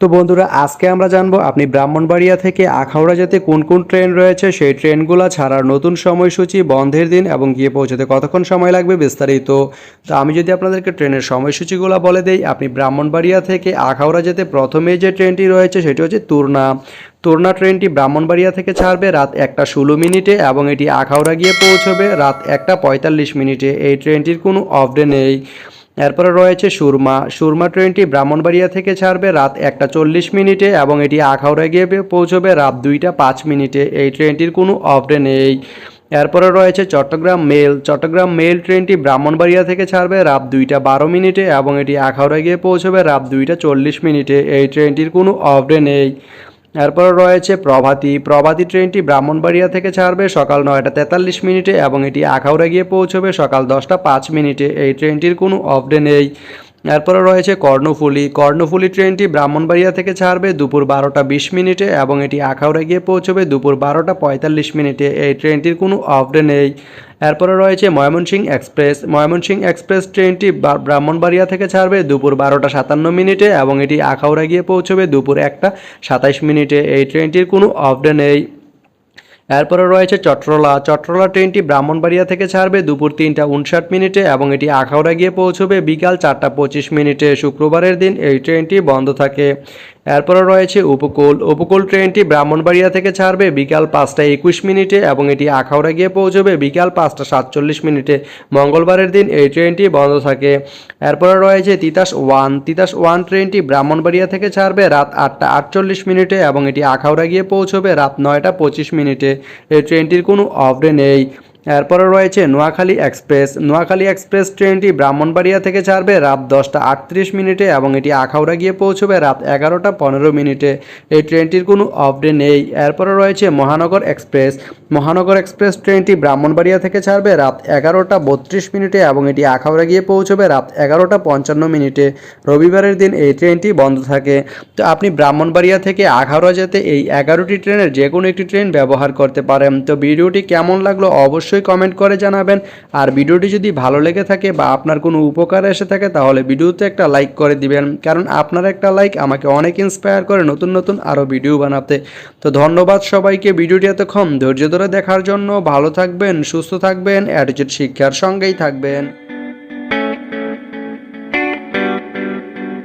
তো বন্ধুরা, আজকে আমরা জানব আপনি ব্রাহ্মণবাড়িয়া থেকে আখাউড়া যেতে কোন কোন ট্রেন রয়েছে, সেই ট্রেনগুলো ছাড়ার নতুন সময়সূচি, বন্ধের দিন এবং গিয়ে পৌঁছতে কতক্ষণ সময় লাগবে বিস্তারিত। তো আমি যদি আপনাদেরকে ট্রেনের সময়সূচিগুলো বলে দেই, আপনি ব্রাহ্মণবাড়িয়া থেকে আখাউড়া যেতে প্রথমে যে ট্রেনটি রয়েছে সেটি হচ্ছে তুরনা। তুরনা ট্রেনটি ব্রাহ্মণবাড়িয়া থেকে ছাড়বে রাত একটা ষোলো মিনিটে এবং এটি আখাউড়া গিয়ে পৌঁছবে রাত একটা পঁয়তাল্লিশ মিনিটে। এই ট্রেনটির কোনো অফডে নেই। এরপরে রয়েছে সুরমা। সুরমা ট্রেনটি ব্রাহ্মণবাড়িয়া থেকে ছাড়বে রাত একটা চল্লিশ মিনিটে এবং এটি আখাউড়ায় গিয়ে পৌঁছবে রাত দুইটা পাঁচ মিনিটে। এই ট্রেনটির কোনো অফডে নেই। এরপরে রয়েছে চট্টগ্রাম মেল। চট্টগ্রাম মেল ট্রেনটি ব্রাহ্মণবাড়িয়া থেকে ছাড়বে রাত দুইটা বারো মিনিটে এবং এটি আখাউড়ায় গিয়ে পৌঁছবে রাত দুইটা চল্লিশ মিনিটে। এই ট্রেনটির কোনো অফডে নেই। এরপর রয়েছে প্রভাতী। প্রভাতী ট্রেনটি ব্রাহ্মণবাড়িয়া থেকে ছাড়বে সকাল নয়টা তেতাল্লিশ মিনিটে এবং এটি আখাউড়া গিয়ে পৌঁছবে সকাল দশটা পাঁচ মিনিটে। এই ট্রেনটির কোনো অফডে নেই। এরপরে রয়েছে কর্ণফুলি। কর্ণফুলি ট্রেনটি ব্রাহ্মণবাড়িয়া থেকে ছাড়বে দুপুর বারোটা বিশ মিনিটে এবং এটি আখাউড়া গিয়ে পৌঁছবে দুপুর বারোটা পঁয়তাল্লিশ মিনিটে। এই ট্রেনটির কোনো অফডে নেই। এরপরে রয়েছে ময়মনসিংহ এক্সপ্রেস। ময়মনসিংহ এক্সপ্রেস ট্রেনটি ব্রাহ্মণবাড়িয়া থেকে ছাড়বে দুপুর বারোটা সাতান্ন মিনিটে এবং এটি আখাউড়া গিয়ে পৌঁছবে দুপুর একটা সাতাইশ মিনিটে। এই ট্রেনটির কোনো অফডে নেই। এরপরে রয়েছে চট্রলা। চট্রলা ট্রেনটি ব্রাহ্মণবাড়িয়া থেকে ছাড়বে দুপুর তিনটা উনষাট মিনিটে এবং এটি আখাউড়া গিয়ে পৌঁছবে বিকাল চারটা পঁচিশ মিনিটে। শুক্রবারের দিন এই ট্রেনটি বন্ধ থাকে। এরপরে রয়েছে উপকূল। উপকূল ট্রেনটি ব্রাহ্মণবাড়িয়া থেকে ছাড়বে বিকাল পাঁচটা একুশ মিনিটে এবং এটি আখাউড়া গিয়ে পৌঁছবে বিকাল পাঁচটা সাতচল্লিশ মিনিটে। মঙ্গলবারের দিন এই ট্রেনটি বন্ধ থাকে। এরপরে রয়েছে তিতাস ওয়ান। তিতাস ওয়ান ট্রেনটি ব্রাহ্মণবাড়িয়া থেকে ছাড়বে রাত আটটা আটচল্লিশ মিনিটে এবং এটি আখাউড়া গিয়ে পৌঁছবে রাত নয়টা পঁচিশ মিনিটে। এই ট্রেনটির কোনো আপডেট নেই। এরপরে রয়েছে নোয়াখালী এক্সপ্রেস। নোয়াখালী এক্সপ্রেস ট্রেনটি ব্রাহ্মণবাড়িয়া থেকে ছাড়বে রাত দশটা আটত্রিশ মিনিটে এবং এটি আখাউড়া গিয়ে পৌঁছবে রাত এগারোটা পনেরো মিনিটে। এই ট্রেনটির কোনো অফডে নেই। এরপরে রয়েছে মহানগর এক্সপ্রেস। মহানগর এক্সপ্রেস ট্রেনটি ব্রাহ্মণবাড়িয়া থেকে ছাড়বে রাত এগারোটা বত্রিশ মিনিটে এবং এটি আখাউড়া গিয়ে পৌঁছবে রাত এগারোটা পঞ্চান্ন মিনিটে। রবিবারের দিন এই ট্রেনটি বন্ধ থাকে। তো আপনি ব্রাহ্মণবাড়িয়া থেকে আখাউড়া যেতে এই এগারোটি ট্রেনের যে কোনো একটি ট্রেন ব্যবহার করতে পারেন। তো ভিডিওটি কেমন লাগল অবশ্যই কমেন্ট করে জানাবেন। আর ভিডিওটি যদি ভালো লেগে থাকে বা আপনার কোনো উপকার এসে থাকে, তাহলে ভিডিওতে একটা লাইক করে দিবেন। কারণ আপনার একটা লাইক আমাকে অনেক ইন্সপায়ার করে নতুন নতুন আরও ভিডিও বানাতে। তো ধন্যবাদ সবাইকে ভিডিওটি এতক্ষণ ধৈর্য ধরে দেখার জন্য। ভালো থাকবেন, সুস্থ থাকবেন অ্যাটিচিউড শিক্ষার সঙ্গেই থাকবেন।